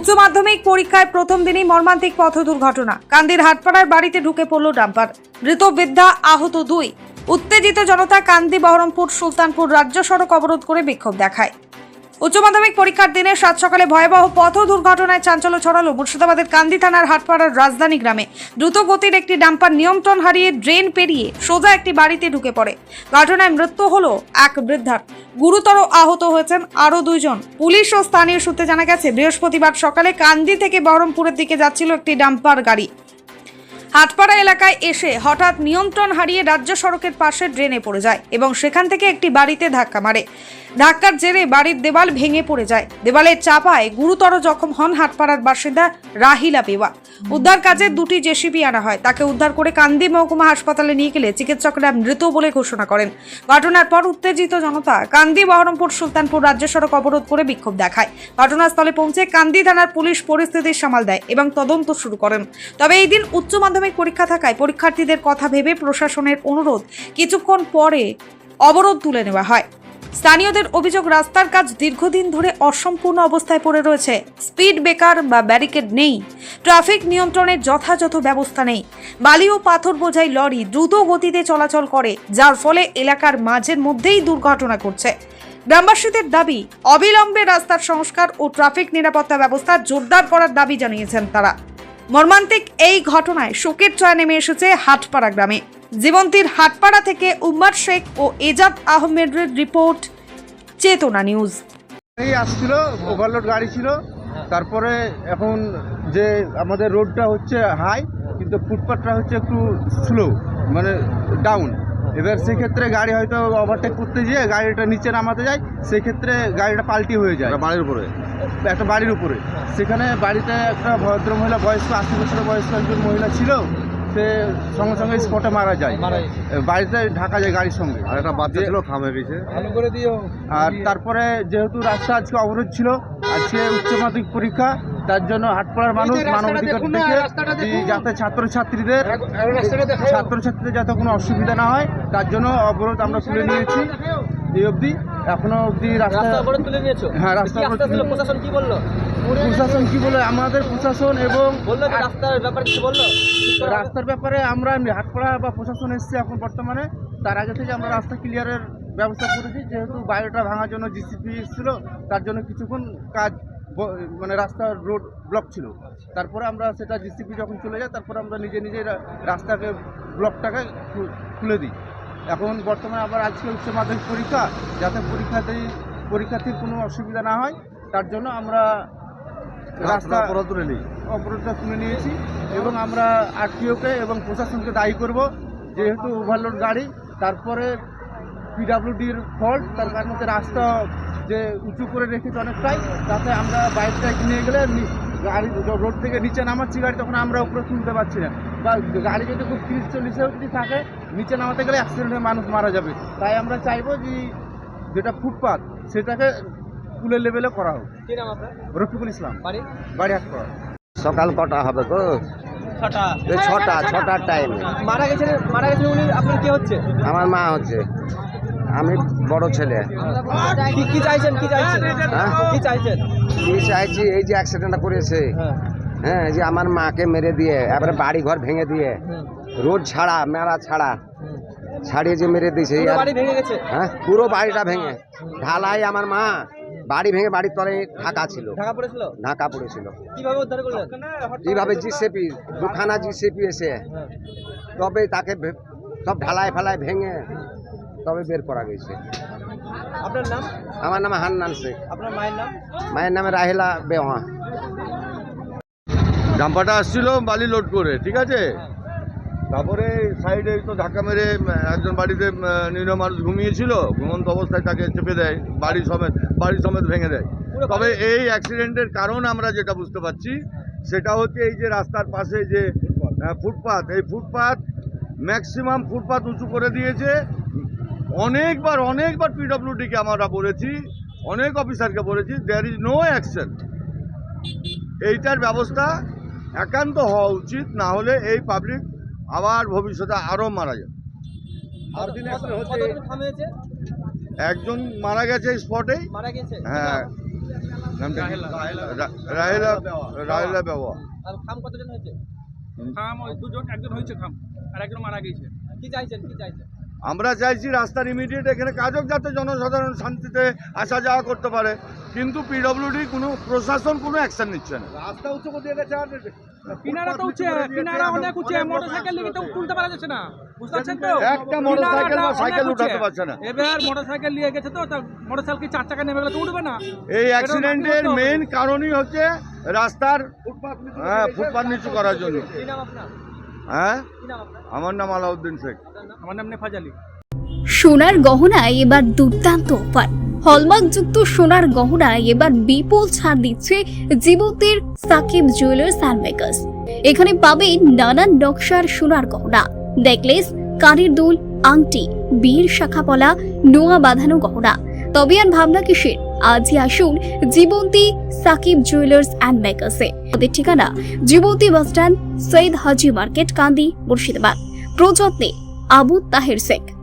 উচ্চ মাধ্যমিক পরীক্ষায় প্রথম দিনই মর্মান্তিক পথ দুর্ঘটনা। কান্দির হাটপাড়ার বাড়িতে ঢুকে পড়ল ডাম্পার। মৃত বৃদ্ধা আহত দুই। উত্তেজিত জনতা কান্দি বহরমপুর সুলতানপুর রাজ্য সড়ক অবরোধ করে বিক্ষোভ দেখায়। উচ্চ মাধ্যমিক পরীক্ষার দিনে সাত সকালে ভয়াবহ পথ দুর্ঘটনায় চাঞ্চল্য ছড়ালো মুর্শিদাবাদের কান্দি থানার হাটপাড়ার রাজধানী গ্রামে। দ্রুত গতির একটি ডাম্পার নিয়ন্ত্রণ হারিয়ে ড্রেন পেরিয়ে সোজা একটি বাড়িতে ঢুকে পড়ে। ঘটনায় মৃত্যু হলো এক বৃদ্ধার। গুরুতর আহত হয়েছেন আরও দুইজন। পুলিশ ও স্থানীয় সূত্রে জানা গেছে, বৃহস্পতিবার সকালে কান্দি থেকে বহরমপুরের দিকে যাচ্ছিল একটি ডাম্পার গাড়ি। হাটপাড়া এলাকায় এসে হঠাৎ নিয়ন্ত্রণ হারিয়ে রাজ্য সড়কের পাশে ড্রেনে পড়ে যায় এবং সেখান থেকে একটি বাড়িতে ধাক্কা মারে। ধাক্কার জেরে বাড়ির দেওয়াল ভেঙে পড়ে যায়। দেওয়ালের চাপায় গুরুতর জখম হন হাটপাড়ার বাসিন্দা রাহিলা বেওয়া। উদ্ধার কাজে দুটি জেসিবি আনা হয়। তাকে উদ্ধার করে কান্দি মহকুমা হাসপাতালে নিয়ে গেলে চিকিৎসকরা মৃত বলে ঘোষণা করেন। ঘটনার পর উত্তেজিত জনতা কান্দি বহরমপুর সুলতানপুর রাজ্য সড়ক অবরোধ করে বিক্ষোভ দেখায়। ঘটনাস্থলে পৌঁছে কান্দি থানার পুলিশ পরিস্থিতির সামাল দেয় এবং তদন্ত শুরু করেন। তবে এই দিন উচ্চ মাধ্যমিক পরীক্ষা থাকায় পরীক্ষার্থীদের কথা ভেবে প্রশাসনের অনুরোধ কিছুক্ষণ পরে অবরোধ তুলে নেওয়া হয়। স্থানীয়দের অভিযোগ রাস্তার কাজ দীর্ঘদিন ধরে অসম্পূর্ণ অবস্থায় পড়ে রয়েছে। স্পিড ব্রেকার বা ব্যারিকেড নেই। ট্রাফিক নিয়ন্ত্রণের যথাযথ ব্যবস্থা নেই। বালি ও পাথর বোঝাই লরি দ্রুত গতিতে চলাচল করে, যার ফলে এলাকার মাঝের মধ্যেই দুর্ঘটনা ঘটছে। গ্রামবাসীদের দাবি, অবিলম্বে রাস্তার সংস্কার ও ট্রাফিক নিরাপত্তা ব্যবস্থা জোরদার করার দাবি জানিয়েছেন তারা। মর্মান্তিক এই ঘটনায় শোকের চয়া নেমে এসেছে হাটপাড়া গ্রামে। জীবন্তীর হাটপাড়া থেকে উম্মার শেখ ও এজাদ আহমেদের রিপোর্ট চেতনা নিউজ। এই আসছিল ওভারলোড গাড়ি ছিল। তারপরে এখন যে আমাদের রোডটা হচ্ছে হাই কিন্তু ফুটপাথটা হচ্ছে একটু স্লো মানে ডাউন এবার সেক্ষেত্রে গাড়ি হয়তো ওভারটেক করতে গিয়ে গাড়িটা নিচে নামাতে যায় সেক্ষেত্রে গাড়িটা পাল্টি হয়ে যায়। বাড়ির উপরে। একটা বাড়ির উপরে। সেখানে বাড়িতে একটা ভদ্র মহিলা বয়স্ক আশি বছরের বয়স্ক একজন মহিলা ছিল। সে সঙ্গে সঙ্গে স্পটে মারা যায়। বাড়িতে ঢাকা যায় গাড়ির সঙ্গে। আর একটা বাচ্চা ছিল গেছে। আর তারপরে যেহেতু রাস্তা আজকে অবরোধ ছিল আজকে উচ্চ মাধ্যমিক পরীক্ষা তার জন্য হাটপাড়ার মানুষ মানবাধিকার থেকে যাতে ছাত্রছাত্রীদের ছাত্রছাত্রীদের যাতে কোনো অসুবিধা না হয় তার জন্য অবরোধ আমরা তুলে নিয়েছি। এই অবধি। এখনও অবধি রাস্তা রাস্তা তুলে নিয়েছো হ্যাঁ, রাস্তা কি প্রশাসন কি বলল? প্রশাসন কি বলে? আমাদের প্রশাসন এবং বলল রাস্তার ব্যাপারে কিছু বলল? রাস্তার ব্যাপারে আমরা হাটপাড়া বা প্রশাসন এসছে এখন বর্তমানে। তার আগে থেকে আমরা রাস্তা ক্লিয়ারের ব্যবস্থা করেছি। যেহেতু বাইরেটা ভাঙার জন্য জিসিপি এসেছিল তার জন্য কিছুক্ষণ কাজ মানে রাস্তার রোড ব্লক ছিল। তারপরে আমরা সেটা জিসিপি যখন চলে যায় তারপরে আমরা নিজে নিজে রাস্তাকে ব্লকটাকে খুলে দিই। এখন বর্তমানে আবার আজকে উচ্চ মাধ্যমিক পরীক্ষা যাতে পরীক্ষাতেই পরীক্ষার্থীর কোনো অসুবিধা না হয় তার জন্য আমরা রাস্তা পুরো তুলে নিই অবরোধটা তুলে নিয়েছি এবং আমরা আরটিওকে এবং প্রশাসনকে দায়ী করব যেহেতু ওভারলোড গাড়ি তারপরে পিডাব্লিউডির ফল্ট তার কারণ হচ্ছে রাস্তা যে উঁচু করে রেখেছে অনেকটাই তাতে আমরা বাইকটা নিয়ে গেলে গাড়ি রোড থেকে নিচে নামাচ্ছি গাড়ি তখন আমরা উপরে তুলতে পারছি না। বা গাড়ি যদি খুব তিরিশ চল্লিশে অবধি থাকে নিচে নামাতে গেলে অ্যাক্সিডেন্ট হয়ে মানুষ মারা যাবে। তাই আমরা চাইব যে যেটা ফুটপাথ সেটাকে স্কুলের লেভেলে করা হোক। কি নাম আপনার? রফিকুল ইসলাম। বাড়ি? বাড়ি হাট করা সকাল কটা হবে তো ছটা। এই ছটা ছটার টাইমে মারা গেছে মারা গেছে উনি আপনার কি হচ্ছে? আমার মা হচ্ছে। আমি বড় ছেলে। কি কি চাইছেন কি চাইছেন? হ্যাঁ? কি চাইছেন? কি চাইছি এই যে অ্যাক্সিডেন্টটা করেছে। হ্যাঁ যে আমার মাকে মেরে দিয়ে এবারে বাড়ি ঘর ভেঙে দিয়ে রোড ছাড়া মেলা ছাড়া ছাড়িয়ে যে মেরে দিয়েছে হ্যাঁ পুরো বাড়িটা ভেঙে। ঢালাই আমার মা বাড়ি ভেঙে বাড়ির তলে ঢাকা ছিল। ঢাকা পড়েছিল? কীভাবে জিসেপি দুখানা জিসেপি এসে। তবে তাকে সব ঢালাই ফালাই ভেঙে তবে বের করা গেছে। আপনার নাম? আমার নাম হান্নান শেখ। আপনার মায়ের নাম? মায়ের নামে রাহেলা বেওয়া। ডাম্পারটা আসছিল বালি লোড করে ঠিক আছে? তারপরে সাইডে তো ধাক্কা মেরে একজন বাড়িতে নিরীহ মানুষ ঘুমিয়েছিল ঘুমন্ত অবস্থায় তাকে চেপে দেয় বাড়ি সমেত বাড়ি সমেত ভেঙে দেয়। তবে এই অ্যাক্সিডেন্টের কারণ আমরা যেটা বুঝতে পারছি সেটা হচ্ছে এই যে রাস্তার পাশে যে আহ, ফুটপাত এই ফুটপাত ম্যাক্সিমাম ফুটপাত উঁচু করে দিয়েছে। অনেকবার অনেকবার পিডব্লিউডিকে আমরা বলেছি অনেক অফিসারকে বলেছি দেয়ার ইজ নো অ্যাকশন এইটার ব্যবস্থা একান্ত হওয়া উচিত না হলে এই পাবলিক আবার ভবিষ্যতে আরও মারা যাবে। একজন মারা গেছে গেছে? হ্যাঁ। রাহেলা। রাহেলা বাবা খাম কতজন হয়েছে? খাম ওই দুজন একজন হয়েছে খাম আর একজন মারা গেছে। কি চাইছেন? কি চাইছেন? আমরা চাইছি রাস্তার ইমিডিয়েট এখানে কাজ হোক যাতে জনসাধারণ শান্তিতে আসা যাওয়া করতে পারে। কিন্তু পিডব্লিউডি কোনো প্রশাসন কোনো অ্যাকশন নিচ্ছে না। রাস্তা উঁচু করে দিয়ে গেছে আর কিনারা তো উঁচে কিনারা অনেক উঁচে মোটরসাইকেল নিয়ে তো তুলতে পারা যাচ্ছে না। বুঝতে পারছেন তো? একটা মোটরসাইকেল বা সাইকেল উঠাতে পারছে না। এবার মোটরসাইকেল নিয়ে গেছে তো মোটরসাইকেল চার চাকা নেমে গেলে তো উঠবে না? এই অ্যাক্সিডেন্টের মেইন কারণই হচ্ছে রাস্তার হ্যাঁ ফুটপাথ নিচু করার জন্য। কি নাম আপনার? হ্যাঁ? আমার নাম আলাউদ্দিন শেখ। আমার নাম নেফাজ আলী। সোনার গহনায় এবার দুর্দান্ত অফার। হলমার্কযুক্ত সোনার গহনায় এবার বিপুল ছাড় দিচ্ছে জীবতের সাকিব জুয়েলার্স অ্যান্ড মেকার্স এখানে পাবেন নানান নকশার সোনার গহনা। নেকলেস কানের দুল আংটি বীর শাখাপলা নোয়া বাঁধানো গহনা। তবে আর ভাবনা কিসের? আজই আসুন জীবন্তী সাকিব জুয়েলার্স অ্যান্ড মেকার্সে ওদের ঠিকানা Jibanti bus stand Syed Haji market, Kandi, Murshidabad. প্রযত্নে Abu Taher Sheikh.